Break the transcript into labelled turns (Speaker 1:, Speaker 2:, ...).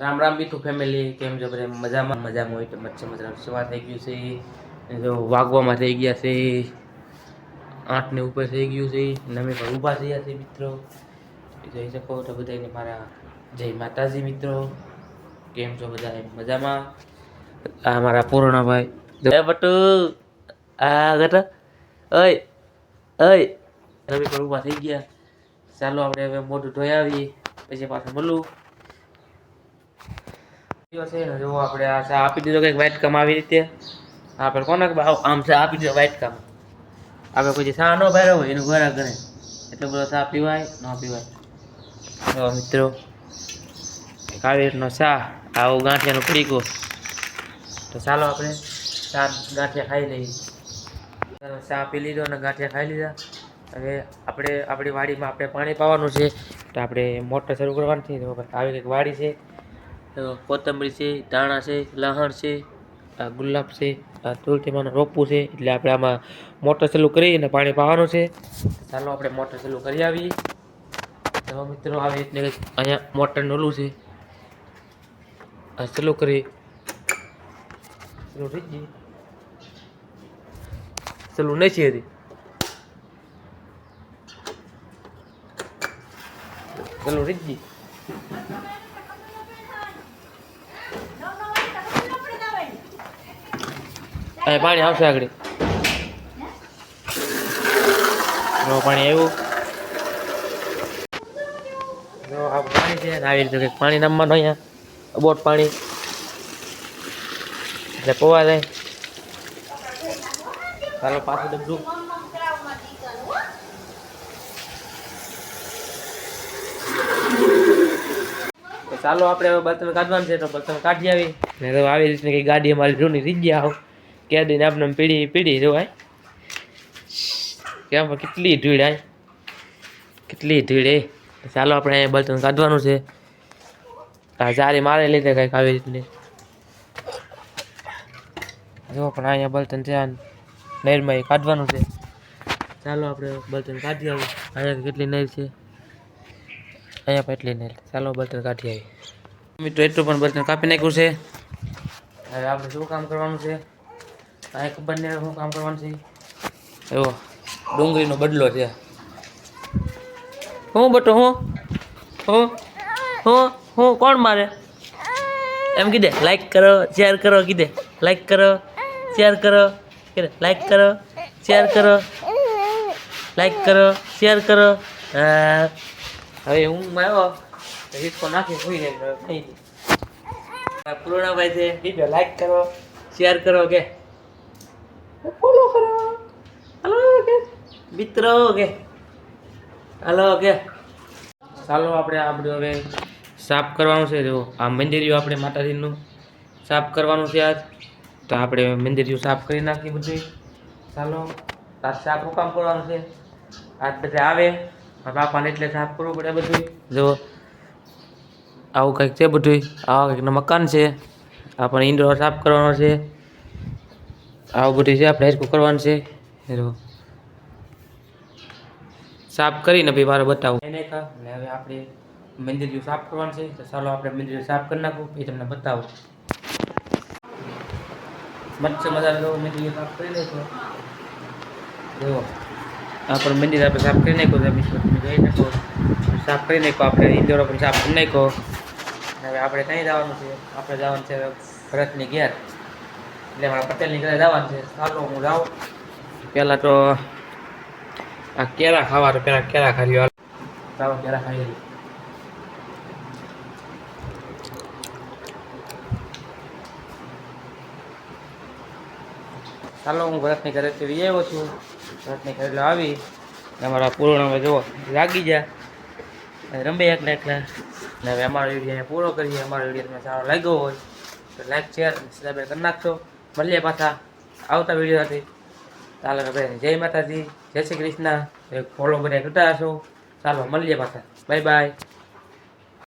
Speaker 1: Ram Ram બીઠું family કેમ છો બધા? મજામાં? મજામાં હોય તો મચ્છર મજા સવાર થઈ ગયું છે. જો વાગવામાં થઈ ગયા છે. આઠને ઉપર થઈ ગયું છે. અને અમે પણ ઊભા થયા છે મિત્રો. જોઈ શકો તો બધાને મારા જય માતાજી મિત્રો. કેમ છો બધા મજામાં? આ મારા પૂર્ણભાઈ જય બટુ. આ ગટા ઓય ઓય. અમે પણ ઊભા થઈ ગયા. ચાલો આપણે હવે મોઢું ધોઈ આવીએ. પછી પાછું મળું. છે. આપણે આ ચા આપી દીધો કંઈક વ્હાઈટ કામ આવી રીતે. આપણે કોને આમ ચા આપી દીધો વ્હાઈટ કામ આપણે કોઈ સા ન ભર્યો હોય, એનું ઘરા ગણે એટલો બધો સા પીવાય, ન પીવાય. તો મિત્રો રીતનો ચા આવો ગાંઠિયાનો પડીકો તો ચાલો આપણે ચા ગાંઠિયા ખાઈ લઈએ. સા પી લીધો અને ગાંઠિયા ખાઈ લીધા. હવે આપણે આપણી વાડીમાં આપણે પાણી પાવાનું છે. તો આપણે મોટર શરૂ કરવાની છે. આવી કંઈક વાડી છે. કોથમરી છે, ધાણા છે, લહણ છે, આ ગુલાબ છે, આ તુલસીમાંનું રોપવું છે, એટલે આપણે આમાં મોટર ચાલુ કરી અને પાણી પાવાનું છે. ચાલો આપણે મોટર ચાલુ કરી આવીએ. તો મિત્રો આવી રીતને અહીંયા મોટર નોલું છે. આ ચાલુ કરી ચાલુ થઈ ચાલુ નહીં છે હજી ચાલુ થઈ અહીં પાણી આવશે આગળ. પાણી આવ્યું. પાણી છે આવી રીતે કંઈક પાણી નામવાનું અહીંયા. બોટ પાણી. એટલે પોવા જાય ચાલો પાછું ડબલું. ચાલો આપણે હવે બર્તન કાઢવાનું છે, તો બર્તન કાઢી આવી. ને તો આવી રીતની કઈ ગાડી અમારી જૂની થઈ ગયા આવ કે દઈને આપણે પીડી પીડી જોવાય. કેમ કેટલી ધૂળ આય. કેટલી ધૂળ એ. ચાલો આપણે અહીંયા બળતણ કાઢવાનું છે. આ જારી મારે લીધે કંઈક આવી રીતની. જો, પણ અહીંયા બળતણ છે નહેરમાં એ કાઢવાનું છે. ચાલો આપણે બળતણ કાઢી આવું. અહીંયા કેટલી નહેર છે? અહીંયા પણ એટલી નહેર. ચાલો બળતણ કાઢી આવી મિત્રો, એટલું પણ બર્તન કાપી નાખ્યું છે. હવે આપણે શું કામ કરવાનું છે? આ ખબર નહીં શું કામ કરવાનું છે. એવો, ડુંગળીનો બદલો છે. હું બટો, હું? હું? હું? હું? કોણ મારે? એમ કીધે લાઈક કરો શેર કરો, કીધે લાઈક કરો શેર કરો કીધે લાઈક કરો શેર કરો લાઈક કરો શેર કરો. હવે હું આવ્યો હિસ્કો નાખી સુઈ ને થઈ ગઈ પૂર્ણભાઈ છે, કીધે લાઈક કરો શેર કરો, કે ફોલો કરો હલો, કે? મિત્રો, કે? હલો, કે? ચાલો આપણે આપણે હવે સાફ કરવાનું છે. જો, આ મંદિરિયું આપણે માતાજીનું સાફ કરવાનું છે આજ. તો આપણે મંદિરિયું સાફ કરી નાખીએ બધું ચાલો આ સાફ કામ કરવાનું છે. આજ બધા આવે. બાપાને એટલે સાફ કરવું પડે બધું જો, આવું કંઈક છે બધું આવા કંઈકનું મકાન છે. આપણે ઇન્ડોર સાફ કરવાનો છે. આવું બધું છે, આપણે હેરકું કરવાનું છે. હેરો સાફ કરીને ભાઈ મારે બતાવું. એને કા હવે આપણે મંદિર સાફ કરવાનું છે, તો ચાલો આપણે મંદિર સાફ કરી નાખું, એ તમને બતાવું. મચ્છર મજાનો મંદિર સાફ કરી નાખો. જુઓ આ પણ મંદિર આપણે સાફ કરી નાખ્યું તમે જોઈ નાખો સાફ કરી નાખો આપણે ઇન્દોર પણ સાફ કરી નાખો હવે આપણે કઈ જવાનું છે, આપણે જવાનું છે ભરતની ઘેર. એટલે મારા પટેલની ઘરે જવાનું છે. ચાલો હું જાઉં. પહેલાં તો આ કેરા ખાવા તો પહેલાં કેરા ખાઈ લ્યો. ચાલો કેરા ખાઈ ચાલો, હું ભરતની ઘરેથી વી આવ્યો છું. ભરતની ઘરે આવી. અમારા પૂર્ણ જુઓ લાગી જા અને રમે એકલા એકલા. ને હવે અમારો વીડિયો પૂરો કરીએ. અમારો વીડિયો તમને સારો લાગ્યો હોય તો લાઈક શેર સબસ્ક્રાઈબ કરી નાખશો. મળીએ પાછા આવતા વિડીયોથી. ચાલો ભાઈ, જય માતાજી, જય શ્રી કૃષ્ણ. ફોલો બધા કરતા હશો ચાલો મળીએ પાછા. Bye bye